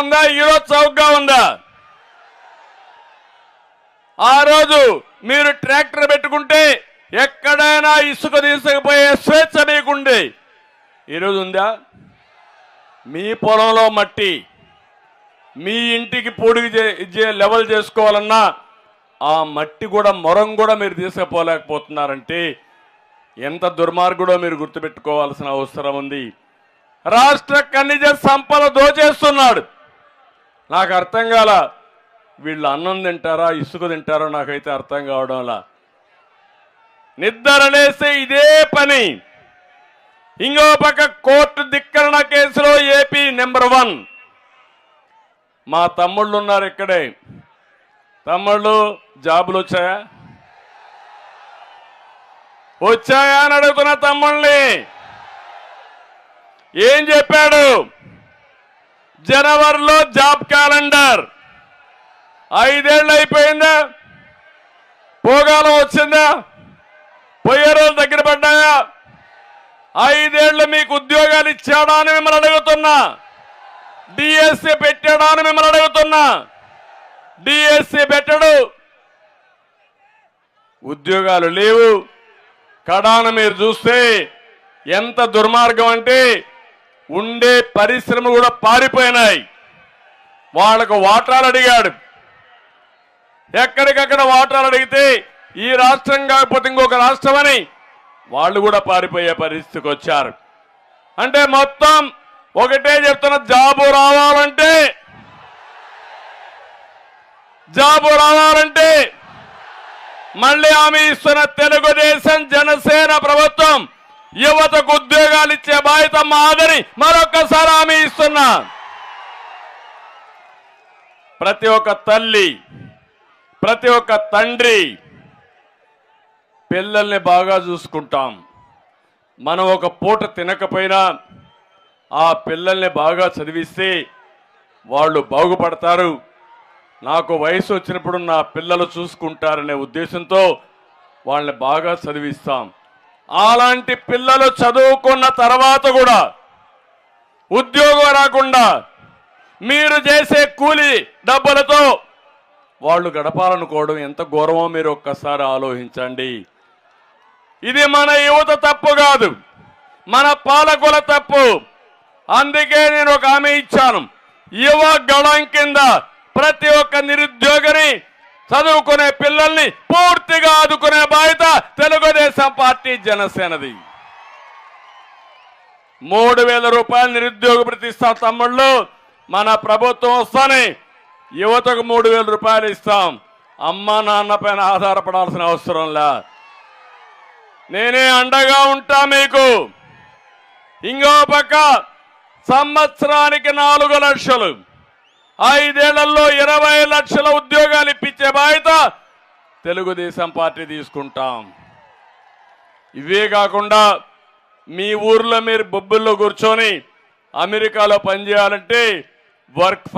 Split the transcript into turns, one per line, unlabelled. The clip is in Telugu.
ఉందా? ఈరోజు చౌకగా ఉందా? ఆ రోజు మీరు ట్రాక్టర్ పెట్టుకుంటే ఎక్కడైనా ఇసుక తీసుకుపోయే స్వేచ్ఛ మీకుండే. ఈరోజు ఉందా? మీ పొలంలో మట్టి మీ ఇంటికి పొడిగి చే- లెవెల్ చేసుకోవాలన్నా ఆ మట్టి కూడా మొరం కూడా మీరు తీసుకుపోలేకపోతున్నారంటే ఎంత దుర్మార్గుడో మీరు గుర్తుపెట్టుకోవాల్సిన అవసరం ఉంది. రాష్ట్ర ఖనిజ సంపద దోచేస్తున్నాడు. నాకు అర్థం కాల. వీళ్ళు అన్నం తింటారా ఇసుక తింటారో నాకైతే అర్థం కావడంలా నిద్రలేసే ఇదే పని. ఇంకో పక్క కోర్టు ధిక్కరణ కేసులో ఏపీ నెంబర్ వన్. మా తమ్ముళ్ళు ఉన్నారు ఇక్కడే. తమ్ముళ్ళు జాబులు వచ్చాయా? వచ్చాయా అని అడుగుతున్న తమ్ముళ్ళని. ఏం చెప్పాడు? జనవరిలో జాబ్ క్యాలెండర్. ఐదేళ్ళు అయిపోయిందా? పోగాలం వచ్చిందా? పోయే రోజులు దగ్గర పడ్డాయా? ఐదేళ్ళు మీకు ఉద్యోగాలు ఇచ్చాడా అని మిమ్మల్ని అడుగుతున్నా. డిఎస్సి పెట్టాడా అని మిమ్మల్ని అడుగుతున్నా. డిఎస్సి పెట్టడు. ఉద్యోగాలు లేవు. కడాను మీరు చూస్తే ఎంత దుర్మార్గం అంటే ఉండే పరిశ్రమ కూడా పారిపోయినాయి. వాళ్ళకు వాటాలు అడిగాడు. ఎక్కడికక్కడ వాటాలు అడిగితే ఈ రాష్ట్రం కాకపోతే ఇంకొక రాష్ట్రం అని వాళ్ళు కూడా పారిపోయే పరిస్థితికి వచ్చారు. అంటే మొత్తం ఒకటే చెప్తున్న జాబు రావాలంటే జాబు రావాలంటే మళ్ళీ ఆమె ఇస్తున్న తెలుగుదేశం యువతకు ఉద్యోగాలు ఇచ్చే బాధ్యత మాదని మరొకసారి ఆమె ఇస్తున్నా. ప్రతి ఒక్క తల్లి ప్రతి ఒక్క తండ్రి పిల్లల్ని బాగా చూసుకుంటాం. మనం ఒక పూట తినకపోయినా ఆ పిల్లల్ని బాగా చదివిస్తే వాళ్ళు బాగుపడతారు. నాకు వయసు వచ్చినప్పుడు నా పిల్లలు చూసుకుంటారనే ఉద్దేశంతో వాళ్ళని బాగా చదివిస్తాం. అలాంటి పిల్లలు చదువుకున్న తర్వాత కూడా ఉద్యోగం రాకుండా మీరు చేసే కూలి డబ్బులతో వాళ్ళు గడపాలనుకోవడం ఎంత గౌరవం మీరు ఒక్కసారి ఆలోచించండి. ఇది మన యువత తప్పు కాదు. మన పాలకుల తప్పు. అందుకే నేను ఒక హామీ ఇచ్చాను. యువ గళం కింద ప్రతి ఒక్క నిరుద్యోగిని చదువుకునే పిల్లల్ని పూర్తిగా ఆదుకునే బాధ్యత తెలుగుదేశం పార్టీ జనసేనది. మూడు వేల రూపాయలు నిరుద్యోగ ప్రతిస్తాం తమ్ముళ్ళు. మన ప్రభుత్వం వస్తానే యువతకు మూడు వేల రూపాయలు ఇస్తాం. అమ్మ నాన్న పైన ఆధారపడాల్సిన అవసరం లే. నేనే అండగా ఉంటా మీకు. ఇంకో పక్క సంవత్సరానికి నాలుగు లక్షలు. ఐదేళ్ళలో ఇరవై లక్షల ఉద్యోగాలు ఇప్పించే బాధ్యత తెలుగుదేశం పార్టీ తీసుకుంటాం. ఇవే కాకుండా మీ ఊర్లో మీరు బొబ్బుల్లో కూర్చొని అమెరికాలో పనిచేయాలంటే వర్క్